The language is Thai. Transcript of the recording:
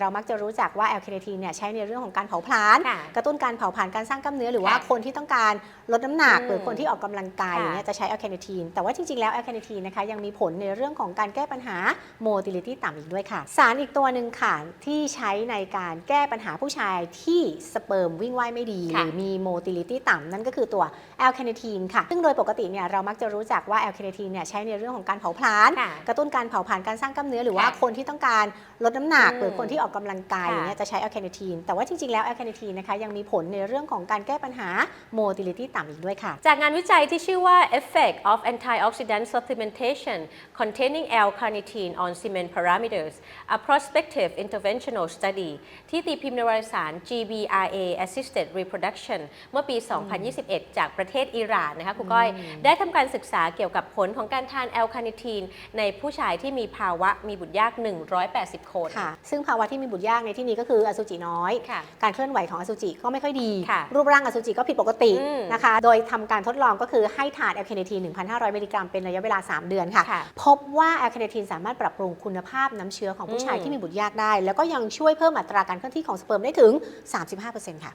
เรามักจะรู้จักว่าแอลคาเนทีนเนี่ยใช้ในเรื่องของการเผาผลาญค่ะกระตุ้นการเผาผลาญการสร้างกล้ามเนื้อหรือว่าค่ะคนที่ต้องการลดน้ำหนักอืมหรือคนที่ออกกำลังกายค่ะอย่างเงี้ยจะใช้แอลคาเนทีนแต่ว่าจริงๆแล้วแอลคาเนทีนนะคะยังมีผลในเรื่องของการแก้ปัญหาโมติลิตี้ต่ำอีกด้วยค่ะ สารอีกตัวหนึ่งค่ะที่ใช้ในการแก้ปัญหาผู้ชายที่สเปิร์มวิ่งว่ายไม่ดีหค่ะรือมีโมติลิตี้ต่ำนั่นก็คือตัวแอลคาเนทีนค่ะซึ่งโดยปกติเนี่ยเรามักจะรู้จักว่าแอลคาเนทีนเนี่ยใช้ในเรื่องของการเผาผลาญค่ะกระตุ้นการเผาผลาญการสร้างกล้ามเนื้อหรือว่าค่ะคนที่ต้องการลดน้ำหนักอืมหรือคนที่ออกกำลังกายค่ะอย่างเงี้ยจะใช้แอลคาเนทีนแต่ว่าจริง ๆ แล้วแอลคาเนทีนนะคะยังมีผลในเรื่องของการแก้ปัญหาโมติลิตี้ต่ำอีกด้วยค่ะ จากงานวิจัยที่ชื่อว่า Effect of Antioxidant Supplementation Containing L-carnitine on Semen Parameters a Prospective Interventional Study ที่ตีพิมพ์ในวารสาร GBRA Assisted Reproduction เมื่อปี 2021 จากประเทศอิหร่านนะคะครูก้อย ได้ทำการศึกษาเกี่ยวกับผลของการทาน L-carnitine ในผู้ชายที่มีภาวะมีบุตรยาก 180 คนค่ะซึ่งภาวะที่มีบุตรยากในที่นี้ก็คืออสุจิน้อย ค่ะ การเคลื่อนไหวของอสุจิก็ไม่ค่อยดี ค่ะรูปร่างอสุจิก็ผิดปกติอืมนะคะ โดยทำการทดลองก็คือให้ทานแอลคาเนทีน1,500 มิลลิกรัมเป็นระยะเวลา 3 เดือนค่ะ ค่ะพบว่าแอลคาเนทีนสามารถปรับปรุงคุณภาพน้ำเชื้อของผู้ชายอืม ที่มีบุตรยากได้ แล้วก็ยังช่วยเพิ่มอัตราการเคลื่อนที่ของสเปิร์มได้ถึง 35%ค่ะ